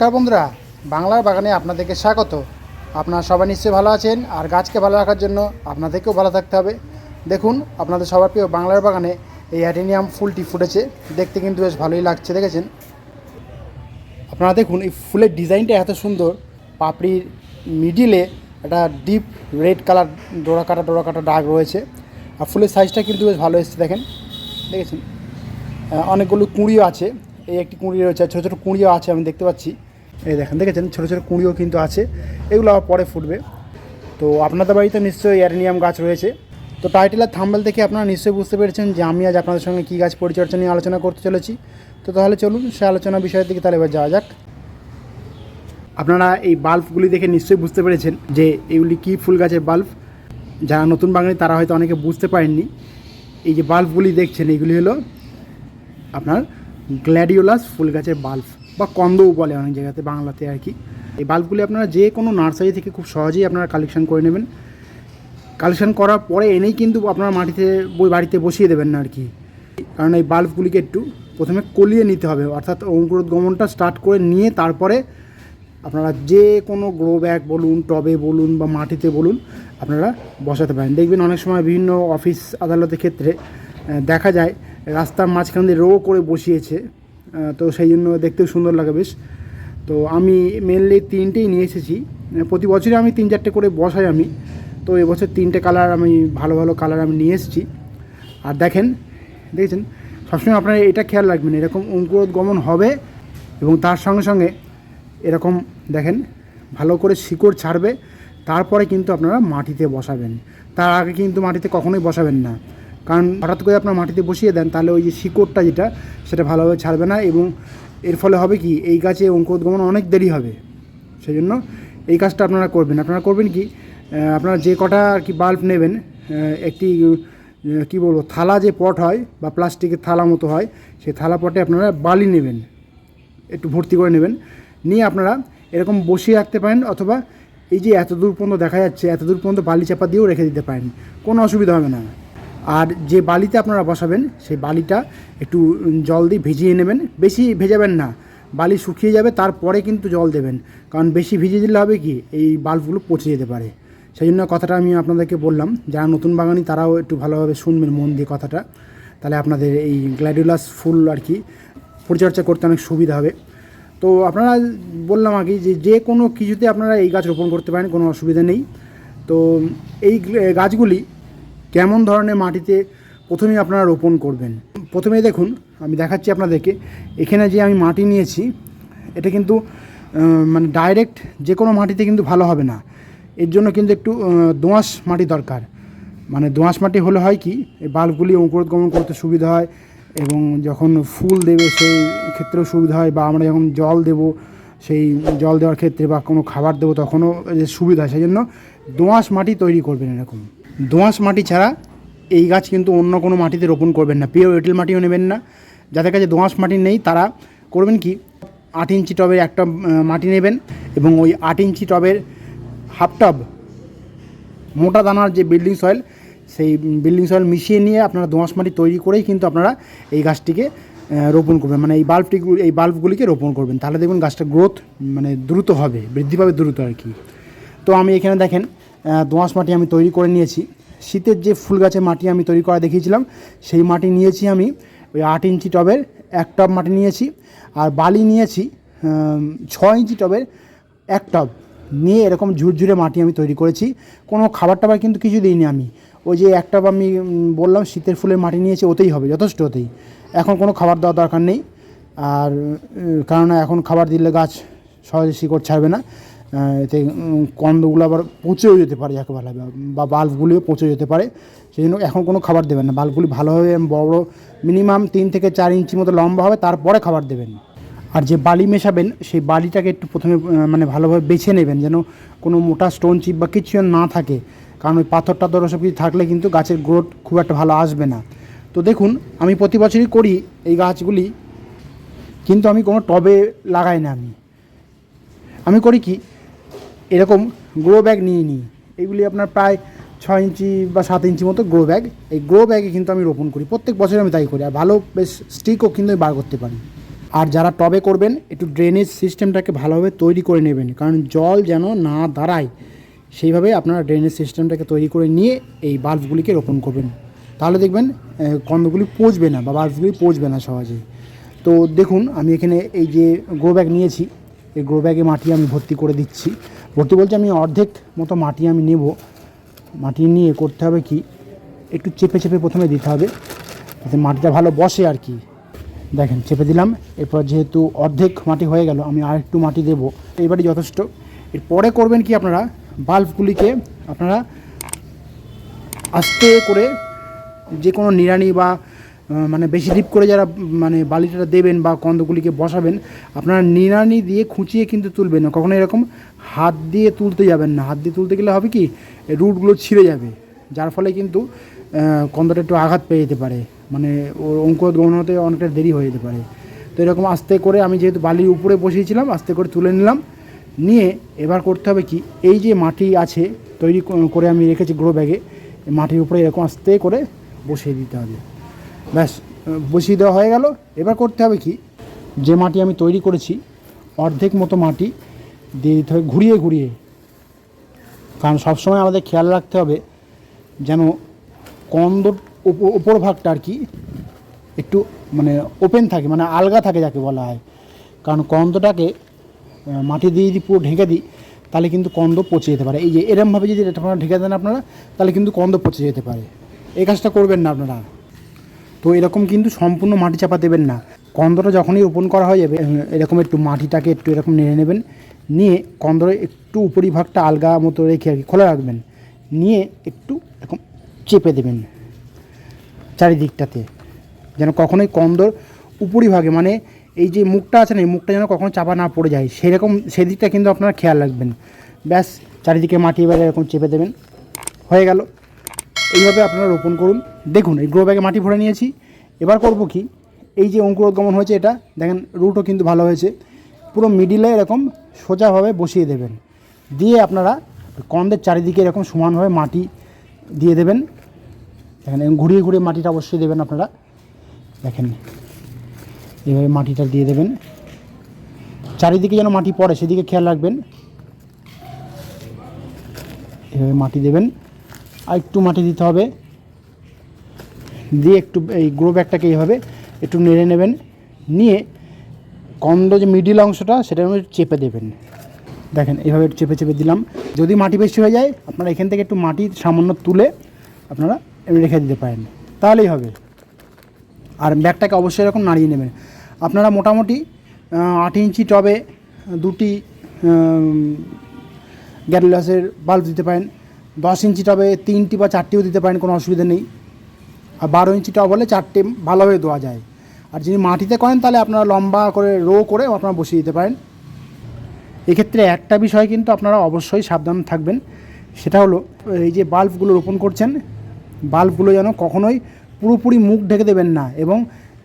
নমস্কার বন্ধুরা, বাংলার বাগানে আপনাদেরকে স্বাগত। আপনারা সবাই নিশ্চয়ই ভালো আছেন, আর গাছকে ভালো রাখার জন্য আপনাদেরকেও ভালো থাকতে হবে। দেখুন, আপনাদের সবার প্রিয় বাংলার বাগানে এই অ্যাটেনিয়াম ফুলটি ফুটেছে, দেখতে কিন্তু বেশ ভালোই লাগছে, দেখেছেন? আপনারা দেখুন, এই ফুলের ডিজাইনটা এত সুন্দর, পাপড়ির মিডিলে একটা ডিপ রেড কালার ডোরা কাটা ডোরা কাটা রয়েছে, আর ফুলের সাইজটা কিন্তু বেশ ভালো এসেছে, দেখেন? দেখেছেন? অনেকগুলো কুঁড়িও আছে, এই একটি কুঁড়ি রয়েছে, ছোটো ছোটো কুঁড়িও আছে, আমি দেখতে পাচ্ছি। এই দেখেন, দেখেছেন? ছোটো ছোটো কুঁড়িও কিন্তু আছে। এগুলো আবার পরে ফুটবে। তো আপনাদের বাড়িতে নিশ্চয়ই অ্যারেনিয়াম গাছ রয়েছে। তো টাইটেল আর থাম্বেল দেখে আপনারা নিশ্চয়ই বুঝতে পেরেছেন যে আমি আজ আপনাদের সঙ্গে কী গাছ পরিচর্যা নিয়ে আলোচনা করতে চলেছি। তো তাহলে চলুন, সে আলোচনা বিষয়ের দিকে তাহলে এবার যাওয়া যাক। আপনারা এই বাল্বগুলি দেখে নিশ্চয়ই বুঝতে পেরেছেন যে এগুলি কী ফুল গাছের বাল্ব। যারা নতুন বাঙালি তারা হয়তো অনেকে বুঝতে পারেননি। এই যে বাল্বগুলি দেখছেন, এগুলি হলো আপনার গ্ল্যাডিওলাস ফুল গাছের বাল্ব। বা কন্দও বলে অনেক জায়গাতে বাংলাতে আর কি। এই বাল্বগুলি আপনারা যে কোনো নার্সারি থেকে খুব সহজেই আপনারা কালেকশন করে নেবেন। কালেকশন করার পরে এনেই কিন্তু আপনারা মাটিতে বই- বাড়িতে বসিয়ে দেবেন না আর কি। কারণ এই বাল্বগুলিকে একটু প্রথমে কলিয়ে নিতে হবে। অর্থাৎ অঙ্কুরোদ্গমনটা স্টার্ট করে নিয়ে তারপরে আপনারা যে কোনো গ্রো ব্যাগ বলুন, টবে বলুন বা মাটিতে বলুন আপনারা বসাতে পারেন। দেখবেন অনেক সময় বিভিন্ন অফিস আদালতের ক্ষেত্রে দেখা যায় রাস্তার মাঝখান দিয়ে রো করে বসিয়েছে। তো সেই জন্য দেখতেও সুন্দর লাগে বেশ। তো আমি মেনলি তিনটেই নিয়ে এসেছি। প্রতি বছরই আমি তিন চারটে করে বসাই আমি। তো এবছর তিনটে কালার আমি ভালো ভালো কালার আমি নিয়ে এসেছি। আর দেখেন, দেখেছেন? সবসময় আপনারা এটা খেয়াল রাখবেন, এরকম অঙ্কুরোদ্গমন হবে এবং তার সঙ্গে সঙ্গে এরকম দেখেন, ভালো করে শিকড় ছাড়বে। তারপরে কিন্তু আপনারা মাটিতে বসাবেন। তার আগে কিন্তু মাটিতে কখনোই বসাবেন না। কারণ হঠাৎ করে আপনার মাটিতে বসিয়ে দেন, তাহলে ওই যে শিকড়টা যেটা, সেটা ভালোভাবে ছাড়বে না এবং এর ফলে হবে কি, এই গাছে অঙ্কুরোদ্গমন অনেক দেরি হবে। সেই জন্য এই কাজটা আপনারা করবেন। আপনারা করবেন কি আপনারা যে কটা আর কি বাল্ব নেবেন একটি কি বলব, থালা যে পট হয় বা প্লাস্টিকের থালা মতো হয়, সেই থালা পটে আপনারা বালি নেবেন। একটু ভর্তি করে নেবেন। নিয়ে আপনারা এরকম বসিয়ে রাখতে পারেন অথবা এই যে এত দূর পর্যন্ত দেখা যাচ্ছে এত দূর পর্যন্ত বালি চাপা দিয়েও রেখে দিতে পারেন। কোনো অসুবিধা হবে না। আর যে বালিতে আপনারা বসাবেন, সেই বালিটা একটু জল দিয়ে ভিজিয়ে নেবেন। বেশি ভেজাবেন না। বালি শুকিয়ে যাবে, তারপরে কিন্তু জল দেবেন। কারণ বেশি ভিজিয়ে দিলে হবে কি? এই বাল্বগুলো পচে যেতে পারে। সেই জন্য কথাটা আমি আপনাদেরকে বললাম, যারা নতুন বাগানি তারাও একটু ভালোভাবে শুনবেন মন দিয়ে কথাটা। তাহলে আপনাদের এই গ্ল্যাডিওলাস ফুল আর কি, পরিচর্যা করতে অনেক সুবিধা হবে। তো আপনারা বললাম আগে যে যে কোনো কিছুতে আপনারা এই গাছ রোপণ করতে পারেন, কোনো অসুবিধা নেই। তো এই গাছগুলি কেমন ধরনের মাটিতে প্রথমেই আপনারা রোপণ করবেন? প্রথমে দেখুন, আমি দেখাচ্ছি আপনাদেরকে। এখানে যে আমি মাটি নিয়েছি, এটা কিন্তু মানে ডাইরেক্ট যে কোনো মাটিতে কিন্তু ভালো হবে না। এর জন্য কিন্তু একটু দোঁয়াশ মাটি দরকার। মানে দোঁয়াশ মাটি হলে হয় কি বাল্বগুলি অঙ্কুরোদ্গমন করতে সুবিধা হয় এবং যখন ফুল দেবে সেই ক্ষেত্রেও সুবিধা হয় বা আমরা যখন জল দেব, সেই জল দেওয়ার ক্ষেত্রে বা কোনো খাবার দেবো তখনও সুবিধা হয়। সেই জন্য দোঁয়াশ মাটি তৈরি করবেন এরকম। দোঁয়াশ মাটি ছাড়া এই গাছ কিন্তু অন্য কোনো মাটিতে রোপণ করবেন না। পিওর এঁটেল মাটিও নেবেন না। যাদের কাছে দোঁয়াশ মাটি নেই, তারা করবেন কি? আট ইঞ্চি টবের একটা মাটি নেবেন এবং ওই আট ইঞ্চি টবের হাফ টব মোটা দানার যে বিল্ডিং সয়েল, সেই বিল্ডিং সয়েল মিশিয়ে নিয়ে আপনারা দোঁয়াশ মাটি তৈরি করেই কিন্তু আপনারা এই গাছটিকে রোপণ করবেন। মানে এই বাল্বটি এই বাল্বগুলিকে রোপণ করবেন। তাহলে দেখবেন গাছটা গ্রোথ মানে দ্রুত হবে, বৃদ্ধি পাবে দ্রুত আর কি। তো আমি এখানে দেখেন দোঁয়াশ মাটি আমি তৈরি করে নিয়েছি। শীতের যে ফুল গাছের মাটি আমি তৈরি করা দেখিয়েছিলাম, সেই মাটি নিয়েছি আমি, ওই আট ইঞ্চি টবের এক টব মাটি নিয়েছি, আর বালি নিয়েছি ছয় ইঞ্চি টবের এক টব। নিয়ে এরকম ঝুরঝুরে মাটি আমি তৈরি করেছি। কোনো খাবার টাবার কিন্তু কিছু দিইনি আমি। ওই যে এক টব আমি বললাম, শীতের ফুলের মাটি নিয়েছি, ওতেই হবে, যথেষ্ট ওতেই। এখন কোনো খাবার দেওয়ার দরকার নেই। আর কেননা এখন খাবার দিলে গাছ সহজে শিকড় ছাড়বে না। এতে কন্দগুলো আবার পচেও যেতে পারে যাকে বলা বা বাল্বগুলিও পচে যেতে পারে। সেই জন্য এখন কোনো খাবার দেবেন না। বাল্বগুলি ভালোভাবে বড় বড় মিনিমাম তিন থেকে চার ইঞ্চি মতো লম্বা হবে, তারপরে খাবার দেবেন। আর যে বালি মেশাবেন, সেই বালিটাকে একটু প্রথমে মানে ভালোভাবে বেছে নেবেন, যেন কোনো মোটা স্টোন চিপ বা কিছু না থাকে। কারণ ওই পাথর টাথর ওসব কিছু থাকলে কিন্তু গাছের গ্রোথ খুব একটা ভালো আসবে না। তো দেখুন, আমি প্রতি বছরই করি এই গাছগুলি, কিন্তু আমি কোনো টবে লাগাই না আমি। আমি করি কি এরকম গ্রো ব্যাগ নিয়ে নিই। এগুলি আপনার প্রায় ছয় ইঞ্চি বা সাত ইঞ্চি মতো গ্রো ব্যাগ এই গ্রো ব্যাগে কিন্তু আমি রোপণ করি। প্রত্যেক বছর আমি তাই করি। আর ভালো বেশ স্টিকও কিন্তু বার করতে পারি। আর যারা টবে করবেন, একটু ড্রেনেজ সিস্টেমটাকে ভালোভাবে তৈরি করে নেবেন। কারণ জল যেন না দাঁড়ায়, সেইভাবে আপনারা ড্রেনেজ সিস্টেমটাকে তৈরি করে নিয়ে এই বাল্বগুলিকে রোপণ করবেন। তাহলে দেখবেন কন্দগুলি পচবে না বা বাল্বগুলি পচবে না সহজে। তো দেখুন, আমি এখানে এই যে গ্রো ব্যাগ নিয়েছি, এই গ্রো ব্যাগে মাটি আমি ভর্তি করে দিচ্ছি। ভর্তি বলতে আমি অর্ধেক মতো মাটি আমি নেব। মাটি নিয়ে করতে হবে কি? একটু চেপে চেপে প্রথমে দিতে হবে। যাতে মাটিটা ভালো বসে আর কি। দেখেন, চেপে দিলাম। এরপর যেহেতু অর্ধেক মাটি হয়ে গেল, আমি আর একটু মাটি দেবো। এইবারই যথেষ্ট। এরপরে করবেন কি আপনারা? বাল্বগুলিকে আপনারা আস্তে করে যে কোনো নিড়ানি বা মানে বেশি ডিপ করে যারা মানে বালিটা দেবেন বা কন্দগুলিকে বসাবেন, আপনারা নিড়ানি দিয়ে খুঁচিয়ে কিন্তু তুলবেন না। কখনো এরকম হাত দিয়ে তুলতে যাবেন না। হাত দিয়ে তুলতে গেলে হবে কি রুটগুলো ছিঁড়ে যাবে। যার ফলে কিন্তু কন্দটা একটু আঘাত পেয়ে যেতে পারে। মানে ওর অঙ্কুরোদ্গমন হতে অনেকটা দেরি হয়ে যেতে পারে। তো এরকম আস্তে করে আমি যেহেতু বালির উপরে বসিয়েছিলাম, আস্তে করে তুলে নিলাম। নিয়ে এবার করতে হবে কি, এই যে মাটি আছে, তৈরি করে আমি রেখেছি গ্রো ব্যাগে মাটির উপরে এরকম আস্তে করে বসিয়ে দিতে হবে। ব্যাস, বসিয়ে দেওয়া হয়ে গেল। এবার করতে হবে কি? যে মাটি আমি তৈরি করেছি, অর্ধেক মতো মাটি দিয়ে দিতে হবে ঘুরিয়ে ঘুরিয়ে। কারণ সবসময় আমাদের খেয়াল রাখতে হবে যেন কন্দর উপর ভাগটা আর কি একটু মানে ওপেন থাকে মানে আলগা থাকে যাকে বলা হয়। কারণ কন্দটাকে মাটি দিয়ে যদি পুরো ঢেকে দিই, তাহলে কিন্তু কন্দ পচে যেতে পারে। এই যে এরমভাবে যদি এটা আপনারা ঢেকে দেন আপনারা, তাহলে কিন্তু কন্দ পচে যেতে পারে। এই কাজটা করবেন না আপনারা। তো এরকম কিন্তু সম্পূর্ণ মাটি চাপা দেবেন না। কন্দটা যখনই রোপণ করা হয়ে যাবে, এরকম একটু মাটিটাকে একটু এরকম নেড়ে নেবেন। নিয়ে কন্দরে একটু উপরিভাগটা আলগা মতো রেখে আর কি খোলা রাখবেন। নিয়ে একটু এরকম চেপে দেবেন চারিদিকটাতে। যেন কখনোই কন্দর উপরিভাগে মানে এই যে মুখটা আছে না, এই মুখটা যেন কখনো চাপা না পড়ে যায়। সেরকম সেদিকটা কিন্তু আপনারা খেয়াল রাখবেন। ব্যাস, চারিদিকে মাটি এবারে এরকম চেপে দেবেন। হয়ে গেল। এইভাবে আপনারা রোপণ করুন। দেখুন, এই গ্রো ব্যাগে মাটি ভরে নিয়েছি। এবার করব কি? এই যে অঙ্কুরোদ্গমন হয়েছে এটা, দেখেন রুটও কিন্তু ভালো হয়েছে। পুরো মিডিলে এরকম সোজাভাবে বসিয়ে দেবেন। দিয়ে আপনারা কন্দের চারিদিকে এরকম সমানভাবে মাটি দিয়ে দেবেন। দেখেন ঘুরিয়ে ঘুরিয়ে মাটিটা অবশ্যই দেবেন আপনারা। দেখেন, এইভাবে মাটিটা দিয়ে দেবেন। চারিদিকে যেন মাটি পড়ে, সেদিকে খেয়াল রাখবেন। এভাবে মাটি দেবেন। আর একটু মাটি দিতে হবে। দিয়ে একটু এই গ্রো ব্যাগটাকে এইভাবে একটু নেড়ে নেবেন। নিয়ে কন্দ যে মিডিল অংশটা সেটা আমি চেপে দেবেন। দেখেন, এইভাবে একটু চেপে চেপে দিলাম। যদি মাটি বেশি হয়ে যায়, আপনারা এখান থেকে একটু মাটি সামান্য তুলে আপনারা রেখে দিতে পারেন। তাহলেই হবে। আর ব্যাগটাকে অবশ্যই এরকম নাড়িয়ে নেবেন। আপনারা মোটামুটি আট ইঞ্চি টবে দুটি গ্যারোলাসের বাল্ব দিতে পারেন। দশ ইঞ্চি টবে তিনটি বা চারটিও দিতে পারেন, কোনো অসুবিধা নেই। আর বারো ইঞ্চি টব হলে চারটে ভালোভাবে দেওয়া যায়। আর যিনি মাটিতে করেন, তাহলে আপনারা লম্বা করে রো করে আপনারা বসিয়ে দিতে পারেন। এক্ষেত্রে একটা বিষয় কিন্তু আপনারা অবশ্যই সাবধান থাকবেন, সেটা হলো, এই যে বাল্বগুলো রোপণ করছেন, বাল্বগুলো যেন কখনোই পুরোপুরি মুখ ঢেকে দেবেন না এবং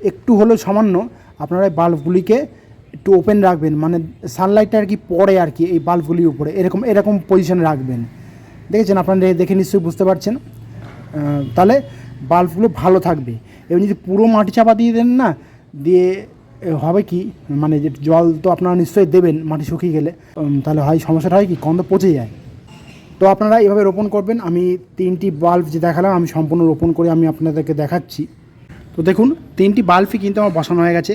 একটু হলেও সামান্য আপনারা বাল্বগুলিকে একটু ওপেন রাখবেন। মানে সানলাইটটা আর কি পড়ে আর কি এই বাল্বগুলির উপরে। এরকম এরকম পজিশনে রাখবেন। দেখেছেন? আপনারা দেখে নিশ্চয়ই বুঝতে পারছেন। তাহলে বাল্বগুলো ভালো থাকবে। এবং যদি পুরো মাটি চাপা দিয়ে দেন না, দিয়ে হবে কি? মানে যে জল তো আপনারা নিশ্চয়ই দেবেন মাটি শুকিয়ে গেলে। তাহলে হয়, সমস্যাটা হয় কি? কন্দ পচে যায়। তো আপনারা এভাবে রোপণ করবেন। আমি তিনটি বাল্ব যে দেখালাম, আমি সম্পূর্ণ রোপণ করে আমি আপনাদেরকে দেখাচ্ছি। তো দেখুন, তিনটি বাল্বই কিন্তু আমার বসানো হয়ে গেছে।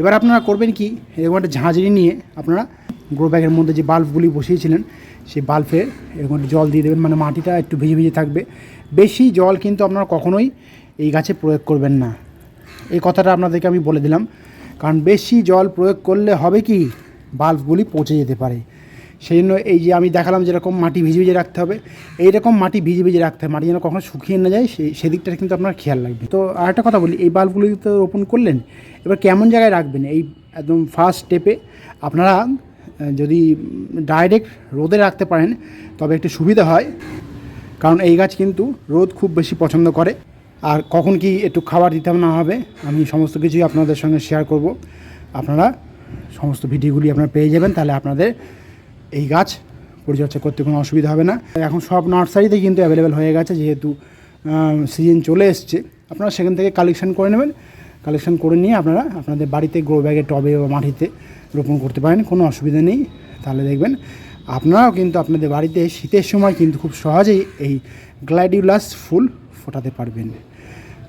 এবার আপনারা করবেন কি? এরকম একটা ঝাঁঝরি নিয়ে আপনারা গ্রো ব্যাগের মধ্যে যে বাল্বগুলি বসিয়েছিলেন, সেই বাল্বে এরকম একটু জল দিয়ে দেবেন মানে মাটিটা একটু ভিজে ভিজে থাকবে। বেশি জল কিন্তু আপনারা কখনোই এই গাছে প্রয়োগ করবেন না। এই কথাটা আপনাদেরকে আমি বলে দিলাম। কারণ বেশি জল প্রয়োগ করলে হবে কি? বাল্বগুলি পচে যেতে পারে। সেই জন্য এই যে আমি দেখালাম যেরকম মাটি ভিজে ভিজে রাখতে হবে, এইরকম মাটি ভিজে ভিজে রাখতে হবে। মাটি যেন কখনো শুকিয়ে না যায় সেই সেদিকটা কিন্তু আপনার খেয়াল রাখবেন। তো আরেকটা কথা বলি, এই বাল্বগুলি তো রোপণ করলেন, এবার কেমন জায়গায় রাখবেন? এই একদম ফার্স্ট স্টেপে আপনারা যদি ডাইরেক্ট রোদে রাখতে পারেন, তবে একটু সুবিধা হয়। কারণ এই গাছ কিন্তু রোদ খুব বেশি পছন্দ করে। আর কখন কি একটু খাবার দিতে না হবে, আমি সমস্ত কিছুই আপনাদের সঙ্গে শেয়ার করব। আপনারা সমস্ত ভিডিওগুলি আপনারা পেয়ে যাবেন, তাহলে আপনাদের এই গাছ পরিচর্যা করতে কোনো অসুবিধা হবে না। এখন সব নার্সারিতে কিন্তু অ্যাভেলেবেল হয়ে গেছে, যেহেতু সিজন চলে এসছে। আপনারা সেখান থেকে কালেকশন করে নেবেন। কালেকশন করে নিয়ে আপনারা আপনাদের বাড়িতে গ্রো ব্যাগে টবে বা মাটিতে রোপণ করতে পারেন, কোনো অসুবিধা নেই। তাহলে দেখবেন, আপনারাও কিন্তু আপনাদের বাড়িতে শীতের সময় কিন্তু খুব সহজেই এই গ্ল্যাডিউলাস ফুল ফোটাতে পারবেন।